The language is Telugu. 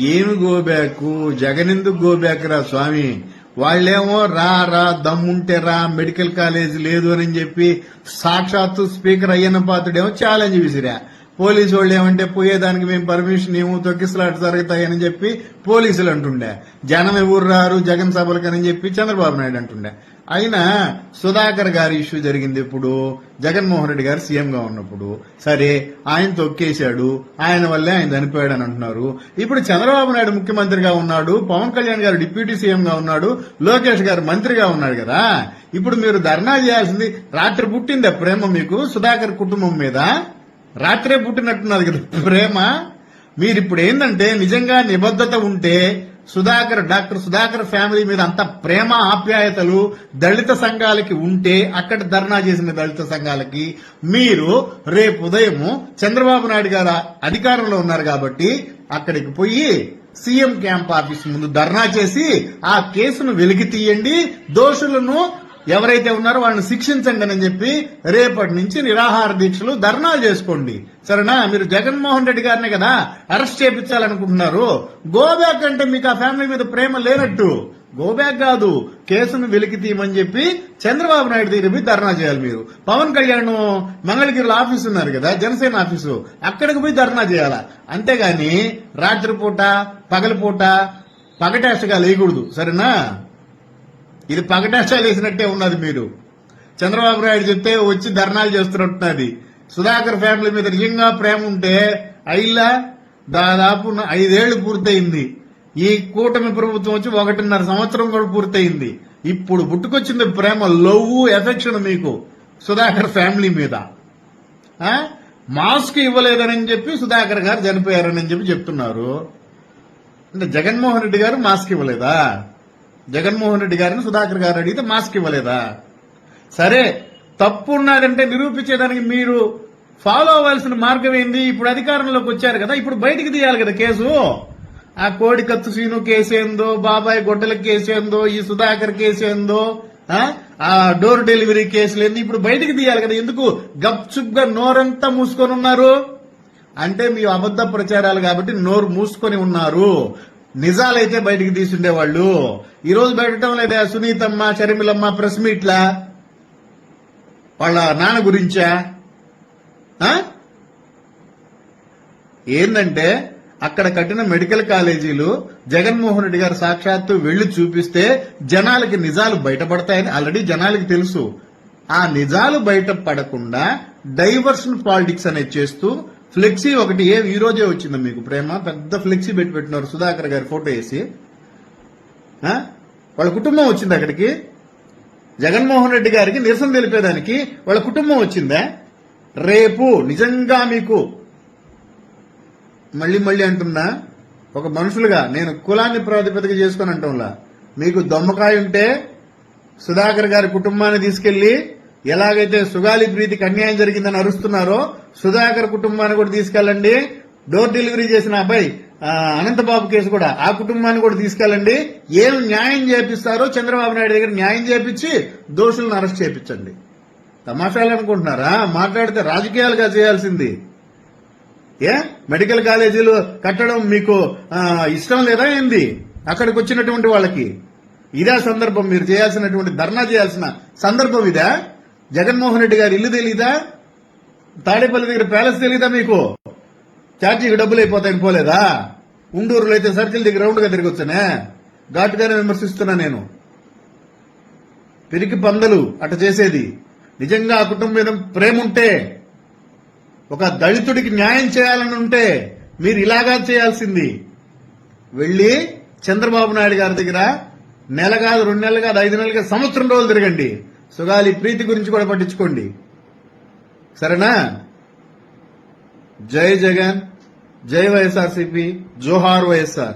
ఏమి గోబ్యాకు? జగనెందుకు గోబ్యాక్ రా స్వామి? వాళ్ళేమో రా రా దమ్ముంటే రా మెడికల్ కాలేజ్ లేదు అని చెప్పి సాక్షాత్తు స్పీకర్ అయ్యన్న పాత్రుడేమో ఛాలెంజ్ విసిరా. పోలీసు వాళ్ళు ఏమంటే పోయేదానికి మేము పర్మిషన్ ఏమో తొక్కిసలాట జరుగుతాయని చెప్పి పోలీసులు అంటుండే. జనం ఎవరు రారు? జగన్ సభలకని చెప్పి చంద్రబాబు నాయుడు అంటుండే. అయినా సుధాకర్ గారి ఇష్యూ జరిగింది ఇప్పుడు జగన్మోహన్ రెడ్డి గారు సీఎం గా ఉన్నప్పుడు. సరే ఆయన తొక్కేశాడు. ఆయన వల్లే ఆయన చనిపోయాడు అని అంటున్నారు. ఇప్పుడు చంద్రబాబు నాయుడు ముఖ్యమంత్రిగా ఉన్నాడు పవన్ కళ్యాణ్ గారు డిప్యూటీ సీఎం గా ఉన్నాడు లోకేష్ గారు మంత్రిగా ఉన్నాడు కదా? ఇప్పుడు మీరు ధర్నా చేయాల్సింది రాత్రి పుట్టిందా ప్రేమ మీకు? సుధాకర్ కుటుంబం మీద? రాత్రే పుట్టినట్టున్నది కదా ప్రేమ? మీరు ఇప్పుడు ఏంటంటే నిజంగా నిబద్ధత ఉంటే సుధాకర్ డాక్టర్ సుధాకర్ ఫ్యామిలీ మీద అంత ప్రేమ ఆప్యాయతలు దళిత సంఘాలకి ఉంటే అక్కడ ధర్నా చేసిన దళిత సంఘాలకి మీరు రేపు ఉదయము చంద్రబాబు నాయుడు గారు అధికారంలో ఉన్నారు కాబట్టి అక్కడికి పోయి సీఎం క్యాంప్ ఆఫీస్ ముందు ధర్నా చేసి ఆ కేసును వెలికి తీయండి. దోషులను ఎవరైతే ఉన్నారో వాళ్ళని శిక్షించండి అని చెప్పి రేపటి నుంచి నిరాహార దీక్షలు ధర్నాలు చేసుకోండి. సరేనా? మీరు జగన్మోహన్ రెడ్డి గారిని కదా అరెస్ట్ చేపించాలనుకుంటున్నారు. గోబ్యాక్ అంటే మీకు ఆ ఫ్యామిలీ మీద ప్రేమ లేనట్టు. గోబ్యాక్ కాదు కేసును వెలికి తీయమని చెప్పి చంద్రబాబు నాయుడు దగ్గర పోయి ధర్నా చేయాలి మీరు. పవన్ కళ్యాణ్ మంగళగిరిలో ఆఫీస్ ఉన్నారు కదా జనసేన ఆఫీసు. అక్కడికి పోయి ధర్నా చేయాలా? అంతేగాని రాత్రిపూట పగలపూట పగటేసగా లేయకూడదు. సరేనా? ఇది పగటాశాలు వేసినట్టే ఉన్నది మీరు. చంద్రబాబు నాయుడు చెప్తే వచ్చి ధర్నాలు చేస్తున్నట్టున్నది. సుధాకర్ ఫ్యామిలీ మీద నిజంగా ప్రేమ ఉంటే అయిలా దాదాపు ఐదేళ్ళు పూర్తయింది. ఈ కూటమి ప్రభుత్వం వచ్చి ఒకటిన్నర సంవత్సరం కూడా పూర్తయింది. ఇప్పుడు పుట్టుకొచ్చింది ప్రేమ లవ్ ఎఫెక్షన్ మీకు సుధాకర్ ఫ్యామిలీ మీద. మాస్క్ ఇవ్వలేదని చెప్పి సుధాకర్ గారు చనిపోయారని చెప్పి చెప్తున్నారు. అంటే జగన్మోహన్ రెడ్డి గారు మాస్క్ ఇవ్వలేదా? జగన్మోహన్ రెడ్డి గారిని సుధాకర్ గారు అడిగితే మాస్క్ ఇవ్వలేదా? సరే తప్పు ఉన్నదంటే నిరూపించేదానికి మీరు ఫాలో అవ్వాల్సిన మార్గం ఏంది? ఇప్పుడు అధికారంలోకి వచ్చారు కదా ఇప్పుడు బయటికి తీయాలి కదా కేసు. ఆ కోడి కత్తు సీను కేసు బాబాయ్ గొడ్డల కేసు ఈ సుధాకర్ కేసు ఆ? డోర్ డెలివరీ కేసులు ఏంది? ఇప్పుడు బయటికి తీయాలి కదా ఎందుకు? గప్చుప్గా నోరంతా మూసుకొని ఉన్నారు. అంటే మీ అబద్ధ ప్రచారాలు కాబట్టి నోరు మూసుకొని ఉన్నారు. నిజాలైతే బయటికి తీసుండేవాళ్ళు. ఈ రోజు పెట్టడం లేదా సునీతమ్మ షర్మిలమ్మ ప్రెస్ మీట్లా? వాళ్ళ నాన్న గురించా? ఏందంటే అక్కడ కట్టిన మెడికల్ కాలేజీలు జగన్మోహన్ రెడ్డి గారు సాక్షాత్తు వెళ్ళి చూపిస్తే జనాలకి నిజాలు బయటపడతాయని ఆల్రెడీ జనాలకి తెలుసు. ఆ నిజాలు బయటపడకుండా డైవర్షన్ పాలిటిక్స్ అనేది చేస్తూ ఫ్లెక్సీ ఒకటి ఏ ఈ రోజే వచ్చింది మీకు ప్రేమ. పెద్ద ఫ్లెక్సీ పెట్టి పెట్టినారు సుధాకర్ గారి ఫోటో వేసి. వాళ్ళ కుటుంబం వచ్చింది అక్కడికి. జగన్మోహన్ రెడ్డి గారికి నిరసన తెలిపేదానికి వాళ్ళ కుటుంబం వచ్చిందా? రేపు నిజంగా మీకు మళ్ళీ మళ్ళీ అంటున్నా ఒక మనుషులుగా నేను కులాన్ని ప్రాతిపదిక చేసుకొని అంటంలా మీకు దొమ్మకాయ ఉంటే సుధాకర్ గారి కుటుంబాన్ని తీసుకెళ్ళి ఎలాగైతే సుగాలి ప్రీతికి అన్యాయం జరిగిందని అరుస్తున్నారో సుధాకర్ కుటుంబాన్ని కూడా తీసుకెళ్ళండి. డోర్ డెలివరీ చేసిన అబ్బాయి అనంతబాబు కేసు కూడా ఆ కుటుంబాన్ని కూడా తీసుకెళ్ళండి. ఏం న్యాయం చేపిస్తారో చంద్రబాబు నాయుడు దగ్గర న్యాయం చేపించి దోషులను అరెస్ట్ చేపించండి. తమాషాలు అనుకుంటున్నారా మాట్లాడితే రాజకీయాలుగా చేయాల్సింది. ఏ? మెడికల్ కాలేజీలు కట్టడం మీకు ఇష్టం లేదా ఏంది? అక్కడికి వచ్చినటువంటి వాళ్ళకి. ఇదే సందర్భం మీరు చేయాల్సినటువంటి ధర్నా చేయాల్సిన సందర్భం ఇదా? జగన్మోహన్ రెడ్డి గారి ఇల్లు తెలీదా? తాడేపల్లి దగ్గర ప్యాలెస్ తెలీదా మీకు? ఛార్జీకి డబ్బులు అయిపోతాయని పోలేదా? ఉండూరులో అయితే సర్కిల్ దగ్గర రౌండ్గా తిరిగి వచ్చానే ఘాటుగానే విమర్శిస్తున్నా నేను. పిరికి పందలు అట చేసేది. నిజంగా ఆ కుటుంబం మీద ప్రేమ ఉంటే ఒక దళితుడికి న్యాయం చేయాలని ఉంటే మీరు ఇలాగా చేయాల్సింది. వెళ్ళి చంద్రబాబు నాయుడు గారి దగ్గర నెల కాదు రెండు నెలలు కాదు ఐదు నెలలు కాదు సంవత్సరం రోజులు తిరగండి. సుగాలి ప్రీతి గురించి కూడా పట్టించుకోండి. సరేనా? జై జగన్. జై వైఎస్ఆర్సీపీ జోహార్ వైఎస్ఆర్